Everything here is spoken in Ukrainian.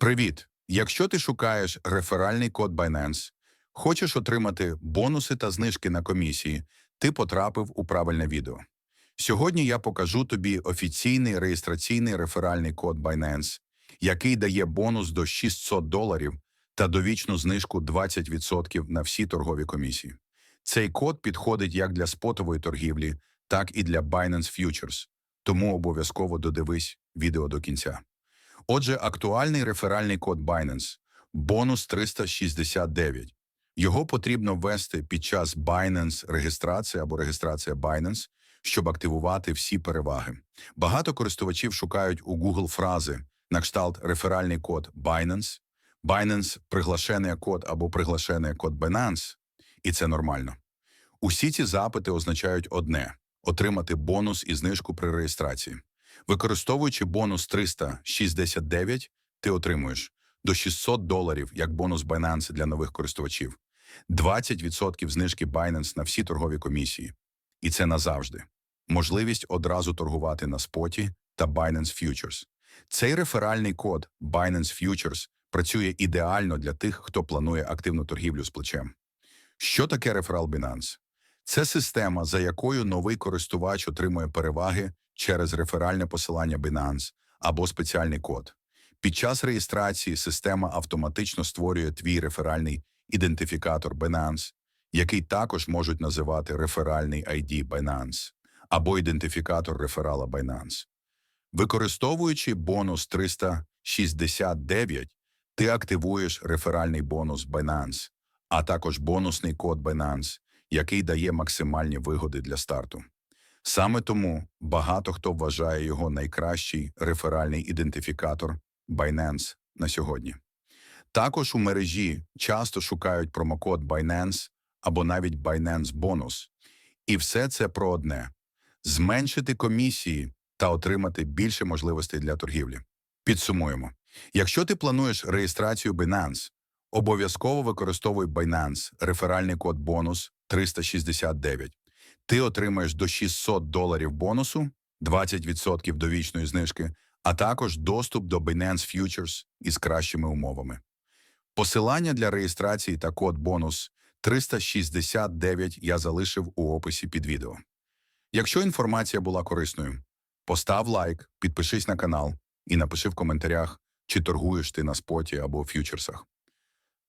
Привіт! Якщо ти шукаєш реферальний код Binance, хочеш отримати бонуси та знижки на комісії, ти потрапив у правильне відео. Сьогодні я покажу тобі офіційний реєстраційний реферальний код Binance, який дає бонус до 600 доларів та довічну знижку 20% на всі торгові комісії. Цей код підходить як для спотової торгівлі, так і для Binance Futures, тому обов'язково додивись відео до кінця. Отже, актуальний реферальний код Binance – бонус 369. Його потрібно ввести під час Binance реєстрації або реєстрація Binance, щоб активувати всі переваги. Багато користувачів шукають у Google фрази на кшталт реферальний код Binance, Binance приглашений код або приглашений код Binance, і це нормально. Усі ці запити означають одне – отримати бонус і знижку при реєстрації. Використовуючи бонус 369, ти отримуєш до 600 доларів як бонус Binance для нових користувачів, 20% знижки Binance на всі торгові комісії. І це назавжди. Можливість одразу торгувати на споті та Binance Futures. Цей реферальний код Binance Futures працює ідеально для тих, хто планує активну торгівлю з плечем. Що таке реферал Binance? Це система, за якою новий користувач отримує переваги через реферальне посилання Binance або спеціальний код. Під час реєстрації система автоматично створює твій реферальний ідентифікатор Binance, який також можуть називати реферальний ID Binance або ідентифікатор реферала Binance. Використовуючи бонус 369, ти активуєш реферальний бонус Binance, а також бонусний код Binance, який дає максимальні вигоди для старту. Саме тому багато хто вважає його найкращий реферальний ідентифікатор Binance на сьогодні. Також у мережі часто шукають промокод Binance або навіть Binance Bonus. І все це про одне – зменшити комісії та отримати більше можливостей для торгівлі. Підсумуємо. Якщо ти плануєш реєстрацію Binance, обов'язково використовуй Binance реферальний код бонус 369. Ти отримаєш до 600 доларів бонусу, 20% довічної знижки, а також доступ до Binance Futures із кращими умовами. Посилання для реєстрації та код бонус 369 я залишив у описі під відео. Якщо інформація була корисною, постав лайк, підпишись на канал і напиши в коментарях, чи торгуєш ти на споті або ф'ючерсах.